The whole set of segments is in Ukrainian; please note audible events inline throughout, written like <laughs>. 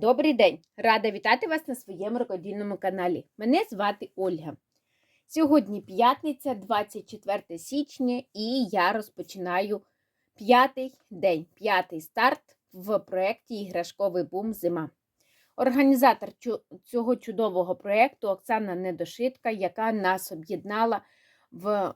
Добрий день! Рада вітати вас на своєму рукодільному каналі. Мене звати Ольга. Сьогодні п'ятниця, 24 січня, і я розпочинаю п'ятий день, п'ятий старт в проєкті Іграшковий бум Зима. Організатор цього чудового проєкту Оксана Недошитка, яка нас об'єднала в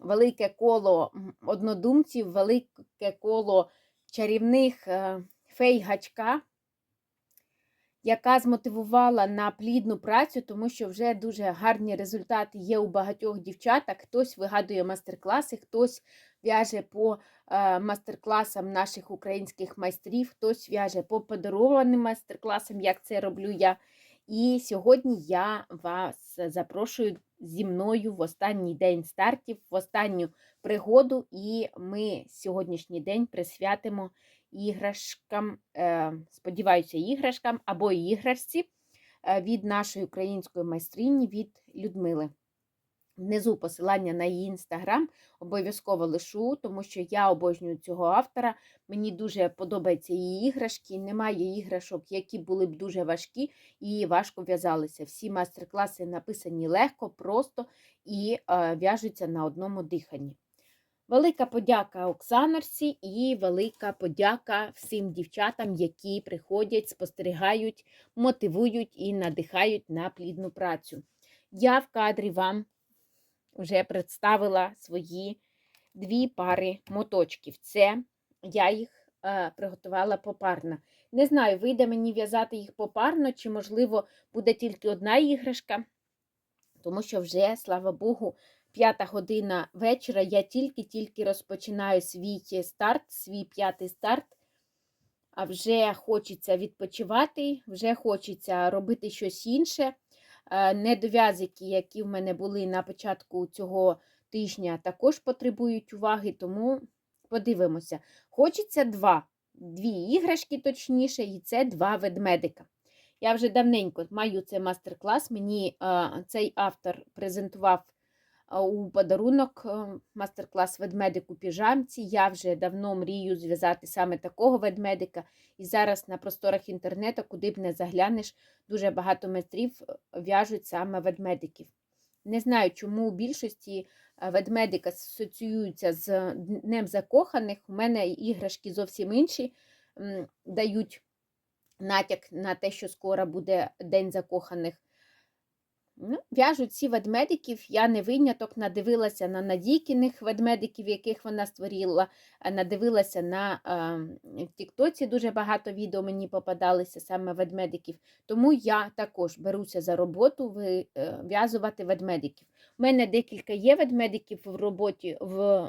велике коло однодумців, велике коло чарівних е, фей гачка яка змотивувала на плідну працю, тому що вже дуже гарні результати є у багатьох дівчаток. Хтось вигадує майстер-класи, хтось в'яже по е, майстер-класам наших українських майстрів, хтось в'яже по подарованим майстер-класам, як це роблю я. І сьогодні я вас запрошую зі мною в останній день стартів, в останню пригоду, і ми сьогоднішній день присвятимо іграшкам, е, сподіваюся, іграшкам або іграшці е, від нашої української майстрині від Людмили. Внизу посилання на її інстаграм обов'язково лишу, тому що я обожнюю цього автора. Мені дуже подобаються її іграшки. Немає іграшок, які були б дуже важкі і важко в'язалися. Всі майстер-класи написані легко, просто і е, в'яжуться на одному диханні. Велика подяка Оксанерсі і велика подяка всім дівчатам, які приходять, спостерігають, мотивують і надихають на плідну працю. Я в кадрі вам вже представила свої дві пари моточків. Це я їх е, приготувала попарно. Не знаю, вийде мені в'язати їх попарно, чи, можливо, буде тільки одна іграшка, тому що вже, слава Богу, п'ята година вечора. Я тільки-тільки розпочинаю свій старт, свій п'ятий старт. А вже хочеться відпочивати, вже хочеться робити щось інше. Е, Недов'язики, які в мене були на початку цього тижня, також потребують уваги, тому подивимося. Хочеться два, дві іграшки, точніше, і це два ведмедика. Я вже давненько маю цей мастер-клас. Мені е, цей автор презентував у подарунок е, мастер-клас ведмедик у піжамці. Я вже давно мрію зв'язати саме такого ведмедика. І зараз на просторах інтернету, куди б не заглянеш, дуже багато майстрів е, в'яжуть саме ведмедиків. Не знаю, чому у більшості е, ведмедик асоціюються з Днем закоханих. У мене іграшки зовсім інші дають натяк на те, що скоро буде День закоханих. Ну, В'яжуть ці ведмедиків, я не виняток, надивилася на Надійкіних ведмедиків, яких вона створила, надивилася на в Тіктоці дуже багато відео мені попадалися саме ведмедиків. Тому я також беруся за роботу ви- е, ведмедиків. У мене декілька є ведмедиків в роботі в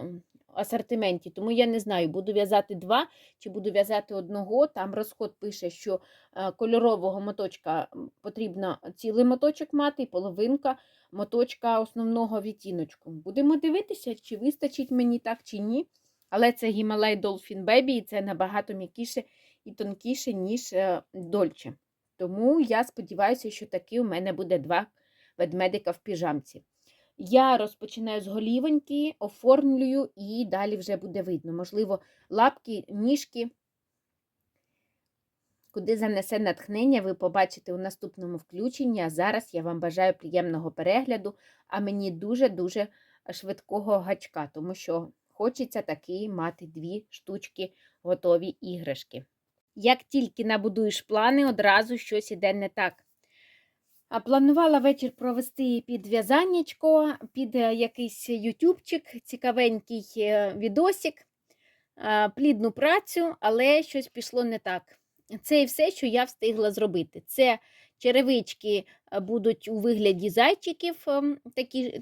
асортименті, тому я не знаю, буду в'язати два чи буду в'язати одного. Там розход пише, що е, кольорового моточка потрібно цілий моточок мати, і половинка моточка основного відтіночку. Будемо дивитися, чи вистачить мені так, чи ні. Але це Himalaya Dolphin Baby, і це набагато м'якіше і тонкіше, ніж Дольче. Тому я сподіваюся, що таки у мене буде два ведмедика в піжамці. Я розпочинаю з голівоньки, оформлюю і далі вже буде видно. Можливо, лапки, ніжки. Куди занесе натхнення, ви побачите у наступному включенні. А зараз я вам бажаю приємного перегляду, а мені дуже-дуже швидкого гачка, тому що хочеться таки мати дві штучки готові іграшки. Як тільки набудуєш плани, одразу щось іде не так. Планувала вечір провести під в'язаннячко, під е, якийсь ютубчик, цікавенький е, відосик, е, плідну працю, але щось пішло не так. Це і все, що я встигла зробити. Це черевички будуть у вигляді зайчиків, такі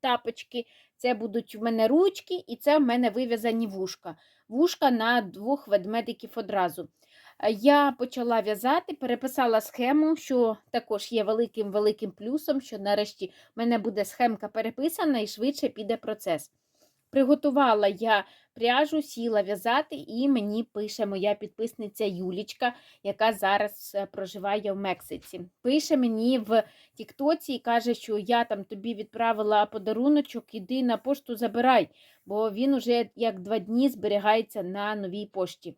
тапочки, це будуть в мене ручки, і це в мене вив'язані вушка. Вушка на двох ведмедиків одразу. Е, Я почала в'язати, переписала схему, що також є великим-великим плюсом, що нарешті в мене буде схемка переписана і швидше піде процес. Приготувала я пряжу, сіла в'язати, і мені пише моя підписниця Юлічка, яка зараз е, проживає в Мексиці. Пише мені в Тіктоці і каже, що я там тобі відправила подаруночок, іди на пошту забирай, бо він уже як два дні зберігається на новій пошті.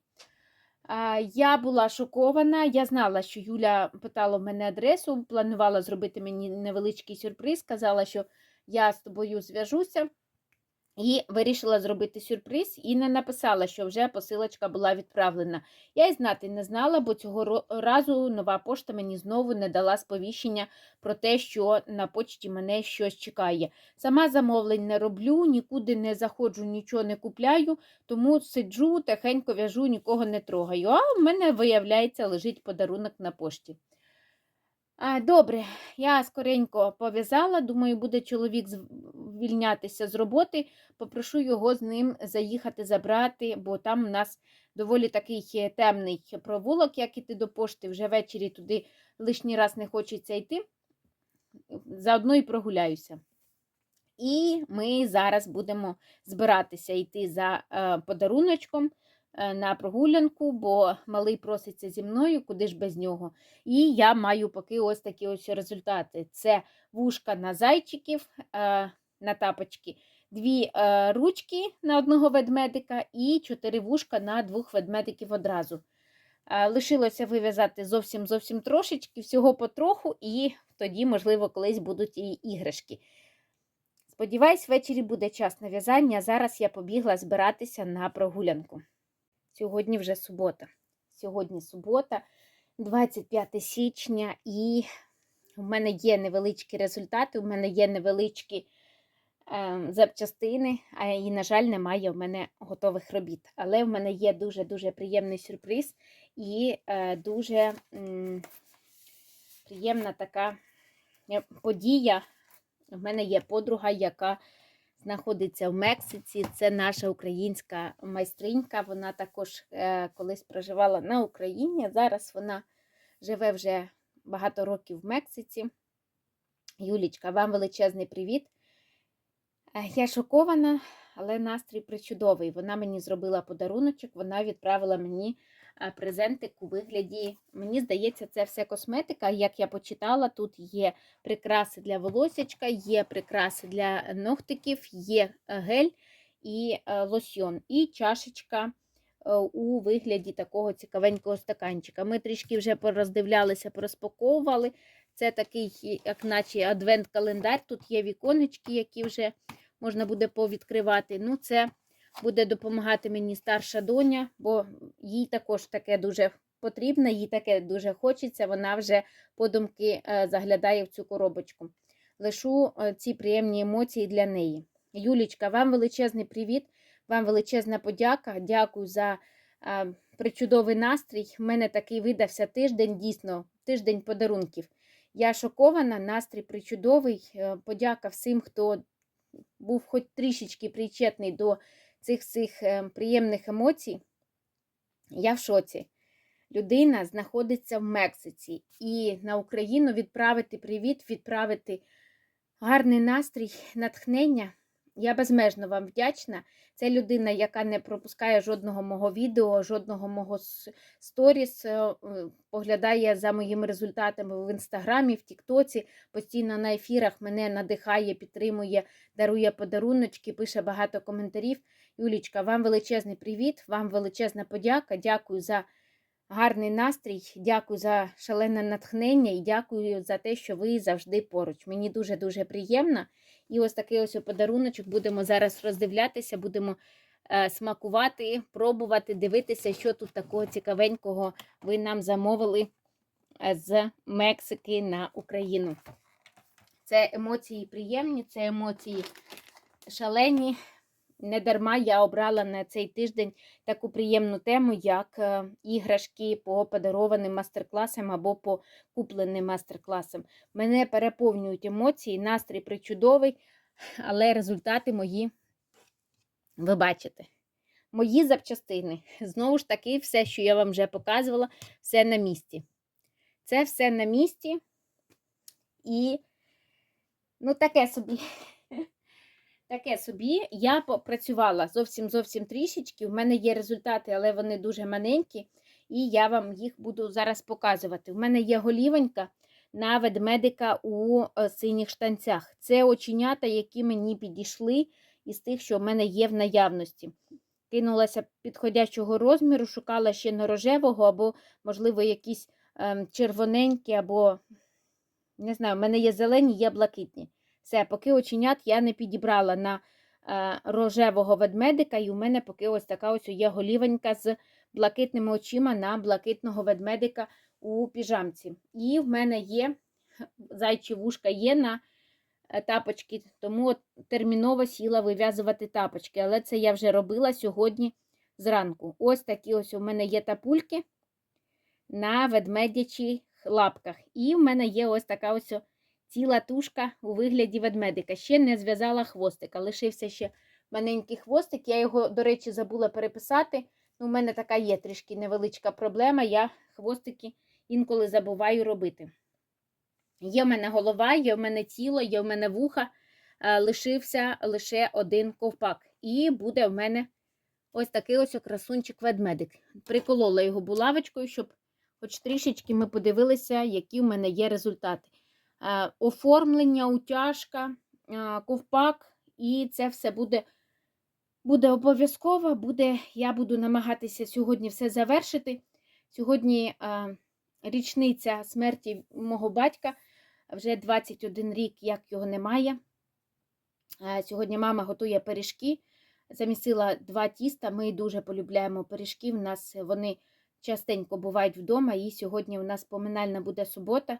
Я була шокована. Я знала, що Юля питала в мене адресу, планувала зробити мені невеличкий сюрприз. Сказала, що я з тобою зв'яжуся. І вирішила зробити сюрприз і не написала, що вже посилочка була відправлена. Я й знати не знала, бо цього разу нова пошта мені знову не дала сповіщення про те, що на почті мене щось чекає. Сама замовлень не роблю, нікуди не заходжу, нічого не купляю, тому сиджу, тихенько в'яжу, нікого не трогаю. А в мене, виявляється, лежить подарунок на пошті. Добре, я скоренько пов'язала. Думаю, буде чоловік звільнятися з роботи. Попрошу його з ним заїхати забрати, бо там у нас доволі такий темний провулок, як іти до пошти. Вже ввечері туди лишній раз не хочеться йти. Заодно і прогуляюся. І ми зараз будемо збиратися йти за е, подаруночком на прогулянку, бо малий проситься зі мною, куди ж без нього. І я маю поки ось такі ось результати: це вушка на зайчиків, е, на тапочки, дві е, ручки на одного ведмедика і чотири вушка на двох ведмедиків одразу. Е, Лишилося вив'язати зовсім зовсім трошечки, всього потроху, і тоді, можливо, колись будуть і іграшки. Сподіваюсь, ввечері буде час на в'язання. Зараз я побігла збиратися на прогулянку. Сьогодні вже субота. Сьогодні субота, 25 січня, і в мене є невеличкі результати, у мене є невеличкі е, запчастини, а і, на жаль, немає в мене готових робіт. Але в мене є дуже-дуже приємний сюрприз і е, дуже м, приємна така е, подія. У мене є подруга, яка знаходиться в Мексиці. Це наша українська майстринька. Вона також е, колись проживала на Україні. Зараз вона живе вже багато років в Мексиці. Юлічка, вам величезний привіт. Е, Я шокована, але настрій причудовий. Вона мені зробила подаруночок, вона відправила мені презентик у вигляді. Мені здається, це все косметика. Як я почитала, тут є прикраси для волосячка, є прикраси для ногтиків, є е, гель і е, лосьйон, і чашечка е, у вигляді такого цікавенького стаканчика. Ми трішки вже пороздивлялися, порозпаковували. Це такий, як наче адвент-календар. Тут є віконечки, які вже можна буде повідкривати. Ну, це буде допомагати мені старша доня, бо їй також таке дуже потрібно, їй таке дуже хочеться. Вона вже подумки е, заглядає в цю коробочку. Лишу е, ці приємні емоції для неї. Юлічка, вам величезний привіт, вам величезна подяка. Дякую за е, причудовий настрій. У мене такий видався тиждень, дійсно, тиждень подарунків. Я шокована, настрій причудовий. Подяка всім, хто був хоч трішечки причетний до цих цих е, приємних емоцій. Я в шоці. Людина знаходиться в Мексиці і на Україну відправити привіт, відправити гарний настрій, натхнення. Я безмежно вам вдячна. Це людина, яка не пропускає жодного мого відео, жодного мого сторіс, е, е, поглядає за моїми результатами в інстаграмі, в Тіктоці, постійно на ефірах мене надихає, підтримує, дарує подаруночки, пише багато коментарів. Юлічка, вам величезний привіт, вам величезна подяка. Дякую за гарний настрій, дякую за шалене натхнення і дякую за те, що ви завжди поруч. Мені дуже-дуже приємно. І ось такий ось подаруночок будемо зараз роздивлятися, будемо е, смакувати, пробувати, дивитися, що тут такого цікавенького ви нам замовили е, з Мексики на Україну. Це емоції приємні, це емоції шалені. Не дарма я обрала на цей тиждень таку приємну тему, як е, іграшки по подарованим мастер-класам або по купленим мастер-класам. Мене переповнюють емоції, настрій причудовий, але результати мої ви бачите. Мої запчастини. Знову ж таки, все, що я вам вже показувала, все на місці. Це все на місці. І, ну, таке собі. Таке собі. Я попрацювала зовсім зовсім трішечки. У мене є результати, але вони дуже маленькі, і я вам їх буду зараз показувати. У мене є голівонька на ведмедика у е, синіх штанцях. Це оченята, які мені підійшли із тих, що в мене є в наявності. кинулася підходячого розміру, шукала ще не рожевого, або, можливо, якісь ем, червоненькі, або, не знаю, в мене є зелені, є блакитні. Все, поки оченят я не підібрала на е, рожевого ведмедика, і у мене поки ось така ось є голівенька з блакитними очима на блакитного ведмедика у піжамці. І в мене є <laughs> зайчі вушка є на е, тапочки, тому терміново сіла вив'язувати тапочки. Але це я вже робила сьогодні зранку. Ось такі ось у мене є тапульки на ведмедячих лапках. І в мене є ось така ось ціла тушка у вигляді ведмедика. Ще не зв'язала хвостика. Лишився ще маленький хвостик. Я його, до речі, забула переписати. Ну, У мене така є трішки невеличка проблема. Я хвостики інколи забуваю робити. Є в мене голова, є в мене тіло, є в мене вуха, е, лишився лише один ковпак. І буде в мене ось такий ось красунчик ведмедик. Приколола його булавочкою, щоб хоч трішечки ми подивилися, які в мене є результати. Е, Оформлення, утяжка, е, ковпак, і це все буде, буде обов'язково. Буде, я буду намагатися сьогодні все завершити. Сьогодні е, річниця смерті мого батька. Вже 21 рік, як його немає. Сьогодні мама готує пиріжки. Замісила два тіста. Ми дуже полюбляємо пиріжки. У нас вони частенько бувають вдома. І сьогодні у нас поминальна буде субота.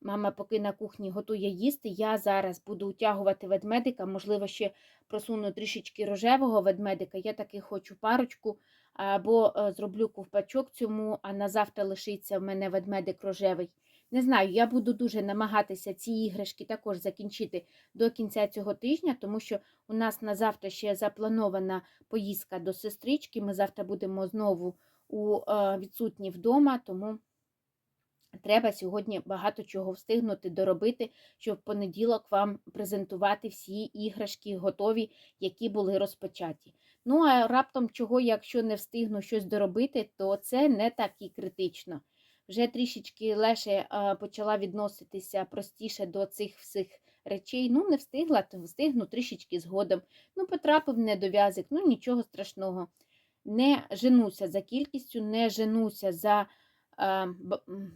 Мама поки на кухні готує їсти. Я зараз буду утягувати ведмедика. Можливо, ще просуну трішечки рожевого ведмедика. Я таки хочу парочку. Або е, зроблю ковпачок цьому, а на завтра лишиться в мене ведмедик рожевий. Не знаю, я буду дуже намагатися ці іграшки також закінчити до кінця цього тижня, тому що у нас на завтра ще запланована поїздка до сестрички. Ми завтра будемо знову у е, відсутні вдома, тому треба сьогодні багато чого встигнути доробити, щоб в понеділок вам презентувати всі іграшки готові, які були розпочаті. Ну, а раптом чого, якщо не встигну щось доробити, то це не так і критично. Вже трішечки легше а, почала відноситися простіше до цих всіх речей. Ну, не встигла, то встигну трішечки згодом. Ну, потрапив недов'язик, ну нічого страшного. Не женуся за кількістю, не женуся за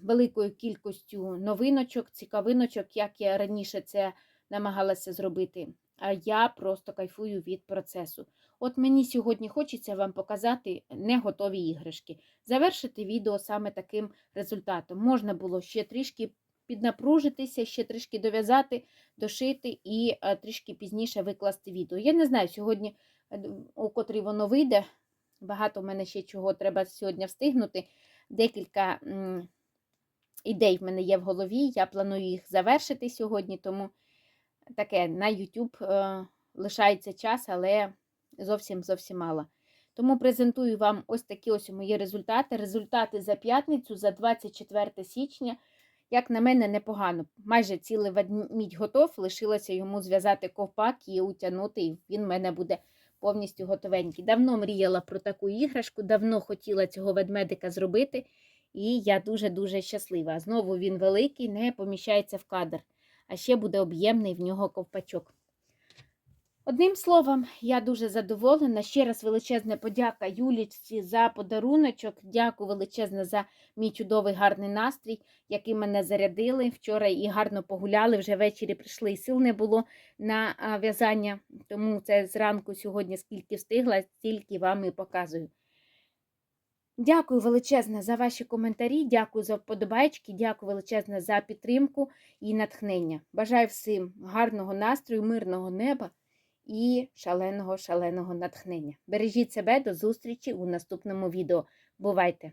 великою кількістю новиночок, цікавиночок, як я раніше це намагалася зробити. А я просто кайфую від процесу. От мені сьогодні хочеться вам показати не готові іграшки. Завершити відео саме таким результатом. Можна було ще трішки піднапружитися, ще трішки дов'язати, дошити і е, трішки пізніше викласти відео. Я не знаю, сьогодні, е, у котрій воно вийде. Багато в мене ще чого треба сьогодні встигнути. Декілька ідей в мене є в голові. Я планую їх завершити сьогодні, тому таке на YouTube е, лишається час, але зовсім зовсім мало. Тому презентую вам ось такі ось мої результати. Результати за п'ятницю, за 24 січня. Як на мене, непогано. Майже цілий ведмідь готов, лишилося йому зв'язати ковпак і утягнути, і він в мене буде повністю готовенький. Давно мріяла про таку іграшку, давно хотіла цього ведмедика зробити, і я дуже-дуже щаслива. Знову він великий, не поміщається в кадр, а ще буде об'ємний в нього ковпачок. Одним словом, я дуже задоволена. Ще раз величезна подяка Юлічці за подаруночок. Дякую величезне за мій чудовий гарний настрій, який мене зарядили. Вчора і гарно погуляли, вже ввечері прийшли, і сил не було на в'язання. Тому це зранку сьогодні скільки встигла, стільки вам і показую. Дякую величезне за ваші коментарі, дякую за вподобайки, дякую величезне за підтримку і натхнення. Бажаю всім гарного настрою, мирного неба і шаленого, шаленого натхнення. Бережіть себе до зустрічі у наступному відео. Бувайте!